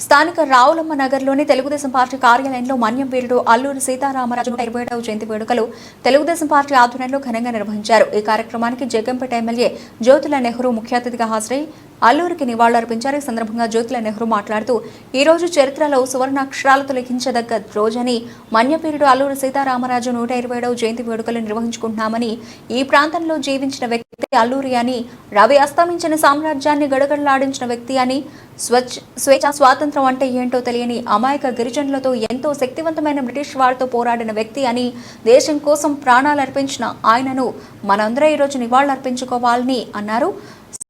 స్థానిక రావులమ్మ నగర్లోని తెలుగుదేశం పార్టీ కార్యాలయంలో మన్యం వీరుడు అల్లూరి సీతారామరాజు నూట ఇరవై ఏడవ జయంతి వేడుకలు తెలుగుదేశం పార్టీ ఆధ్వర్యంలో ఘనంగా నిర్వహించారు. ఈ కార్యక్రమానికి జగ్గంపేట ఎమ్మెల్యే జ్యోతుల నెహ్రూ ముఖ్య అతిథిగా హాజరై అల్లూరికి నివాళులర్పించారు. ఈ సందర్భంగా జ్యోతుల నెహ్రూ మాట్లాడుతూ ఈ రోజు చరిత్రలో సువర్ణాక్షరాలతో లిఖించదగ్గ రోజని మన్యపీరుడు అల్లూరి సీతారామరాజు నూట ఇరవై ఏడవ జయంతి వేడుకలు నిర్వహించుకుంటున్నామని ఈ ప్రాంతంలో జీవించిన వ్యక్తి అల్లూరి అని రవి అస్తమించిన సామ్రాజ్యాన్ని గడగడలాడించిన వ్యక్తి అని స్వచ్ఛ స్వేచ్ఛ స్వాతంత్రం అంటే ఏంటో తెలియని అమాయక గిరిజనులతో ఎంతో శక్తివంతమైన బ్రిటిష్ వారితో పోరాడిన వ్యక్తి అని దేశం కోసం ప్రాణాలు అర్పించిన ఆయనను మనందరూ ఈరోజు నివాళులర్పించుకోవాలని అన్నారు.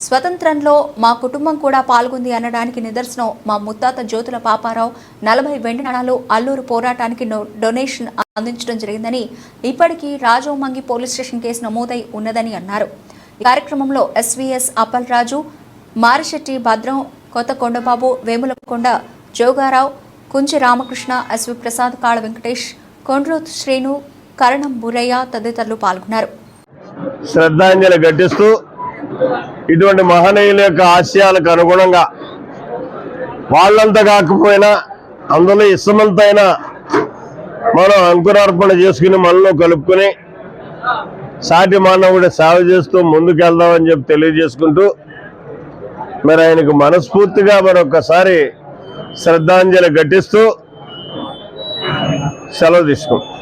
స్వతంత్రంలో మా కుటుంబం కూడా పాల్గొంది అనడానికి నిదర్శనం మా ముత్తాత జ్యోతుల పాపారావు. నలభై వెండి నాణాలు అల్లూరు పోరాటానికి డొనేషన్ అందించడం జరిగిందని ఇప్పటికీ రాజోమంగి పోలీస్ స్టేషన్ కేసు నమోదై ఉన్నదని అన్నారు. కార్యక్రమంలో ఎస్వీఎస్ అప్పలరాజు మారిశెట్టి భద్రం కొత్త కొండబాబు వేములకొండ జోగారావు కుంచి రామకృష్ణ ఎస్వి ప్రసాద్ కాళ వెంకటేష్ కొండ్రోత్ శ్రీను కరణం బురయ్య తదితరులు పాల్గొన్నారు. శ్రద్ధాంజలి ఘటిస్తూ ఇటువంటి మహనీయుల యొక్క ఆశయాలకు అనుగుణంగా వాళ్ళంతా కాకపోయినా అందులో ఇష్టమంతైనా మనం అంకురార్పణ చేసుకుని మనలో కలుపుకొని సాటి మానవుడు సేవ చేస్తూ ముందుకెళ్దామని చెప్పి తెలియజేసుకుంటూ మరి ఆయనకు మనస్ఫూర్తిగా మరొకసారి శ్రద్ధాంజలి ఘటిస్తూ సెలవు తీసుకుంటాం.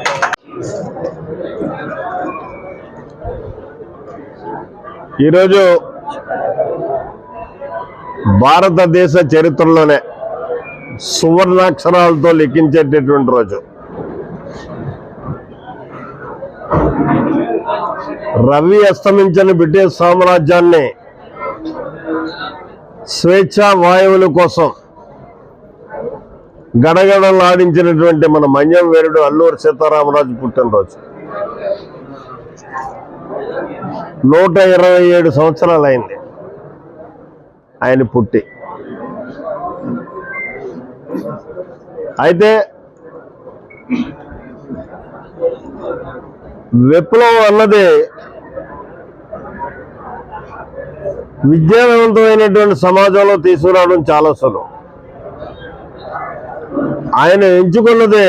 ఈరోజు భారతదేశ చరిత్రలోనే సువర్ణాక్షరాలతో లిఖించేటటువంటి రోజు. రవి అస్తమించని బ్రిటిష్ సామ్రాజ్యాన్ని స్వేచ్ఛా వాయువుల కోసం గడగడలాడించినటువంటి మన మన్యం వేరుడు అల్లూరు సీతారామరాజు పుట్టినరోజు. నూట ఇరవై ఏడు సంవత్సరాలు అయింది ఆయన పుట్టి. అయితే విప్లవం అన్నది విద్యావంతమైనటువంటి సమాజంలో తీసుకురావడం చాలా సులువు ఆయన ఎంచుకున్నదే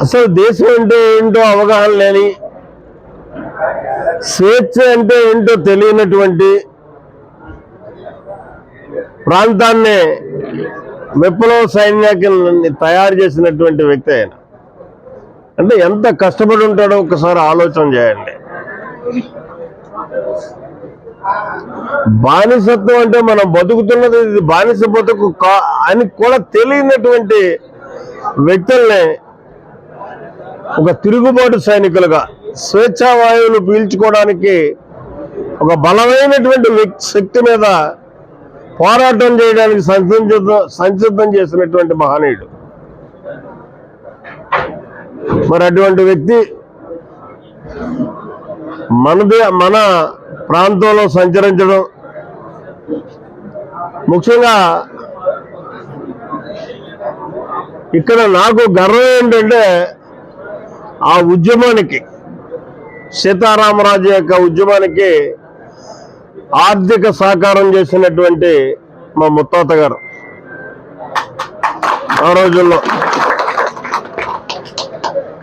అసలు దేశం అంటే ఏంటో అవగాహన లేని స్వేచ్ఛ అంటే ఏంటో తెలియనటువంటి ప్రాంతాన్ని విప్లవ సైన్యాన్ని తయారు చేసినటువంటి వ్యక్తి ఆయన. అంటే ఎంత కష్టపడి ఉంటాడో ఒకసారి ఆలోచన చేయండి. బానిసత్వం అంటే మనం బతుకుతున్నది ఇది బానిస బతుకు కా అని కూడా తెలియనటువంటి వ్యక్తుల్ని ఒక తిరుగుబాటు సైనికులుగా స్వేచ్ఛా వాయువులు పీల్చుకోవడానికి ఒక బలమైనటువంటి శక్తి మీద పోరాటం చేయడానికి సంసిద్ధం సంసిద్ధం చేసినటువంటి మహనీయుడు. మరి అటువంటి వ్యక్తి మనది మన ప్రాంతంలో సంచరించడం ముఖ్యంగా ఇక్కడ నాకు గర్వం ఏంటంటే ఆ ఉద్యమానికి సీతారామరాజు యొక్క ఉద్యమానికి ఆర్థిక సహకారం చేసినటువంటి మా ముత్తాత గారు ఆ రోజుల్లో.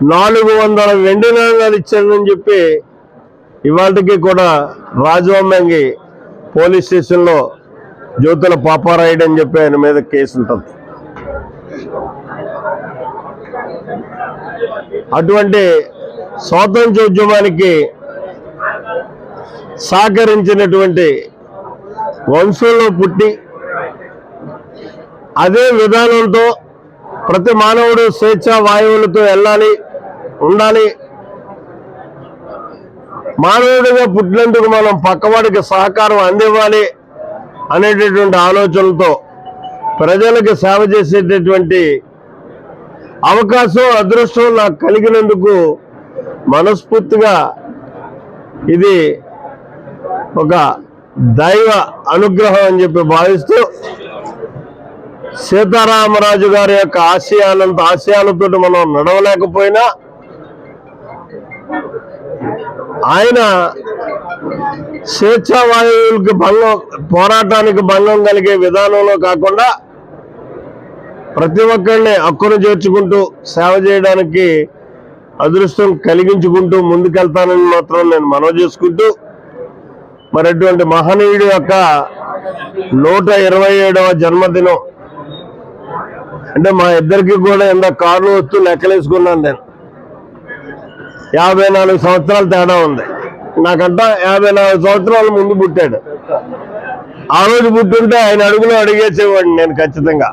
నాలుగు వందల వెండి నాణాలు ఇచ్చాడని చెప్పి ఇవాళకి కూడా రాజవమ్మంగి పోలీస్ స్టేషన్లో జ్యోతుల పాపారాయుడు అని చెప్పి ఆయన మీద కేసు ఉంటుంది. అటువంటి స్వాతంత్ర ఉద్యమానికి సహకరించినటువంటి వంశంలో పుట్టి అదే విధానంతో ప్రతి మానవుడు స్వేచ్ఛ వాయువులతో వెళ్ళాలి ఉండాలి. మానవుడిగా పుట్టినందుకు మనం పక్కవాడికి సహకారం అందివ్వాలి అనేటటువంటి ఆలోచనలతో ప్రజలకు సేవ చేసేటటువంటి అవకాశం అదృష్టం నాకు కలిగినందుకు మనస్ఫూర్తిగా ఇది ఒక దైవ అనుగ్రహం అని చెప్పి భావిస్తూ సీతారామరాజు గారి యొక్క ఆశయాలంత ఆశయాలతో మనం నడవలేకపోయినా ఆయన స్వేచ్ఛావాయువులకి భంగం పోరాటానికి భంగం కలిగే విధానంలో కాకుండా ప్రతి ఒక్కరిని హక్కును చేర్చుకుంటూ సేవ చేయడానికి అదృష్టం కలిగించుకుంటూ ముందుకెళ్తానని మాత్రం నేను మనవి చేసుకుంటూ మరి అటువంటి మహనీయుడి యొక్క నూట ఇరవై ఏడవ జన్మదినం అంటే మా ఇద్దరికి కూడా ఎంత కార్లు వస్తూ లెక్కలేసుకున్నాను నేను. యాభై నాలుగు సంవత్సరాల తేడా ఉంది. నాకంట యాభై నాలుగు సంవత్సరాల ముందు పుట్టాడు. ఆ రోజు పుట్టుంటే ఆయన అడుగులో అడిగేసేవాడిని నేను ఖచ్చితంగా.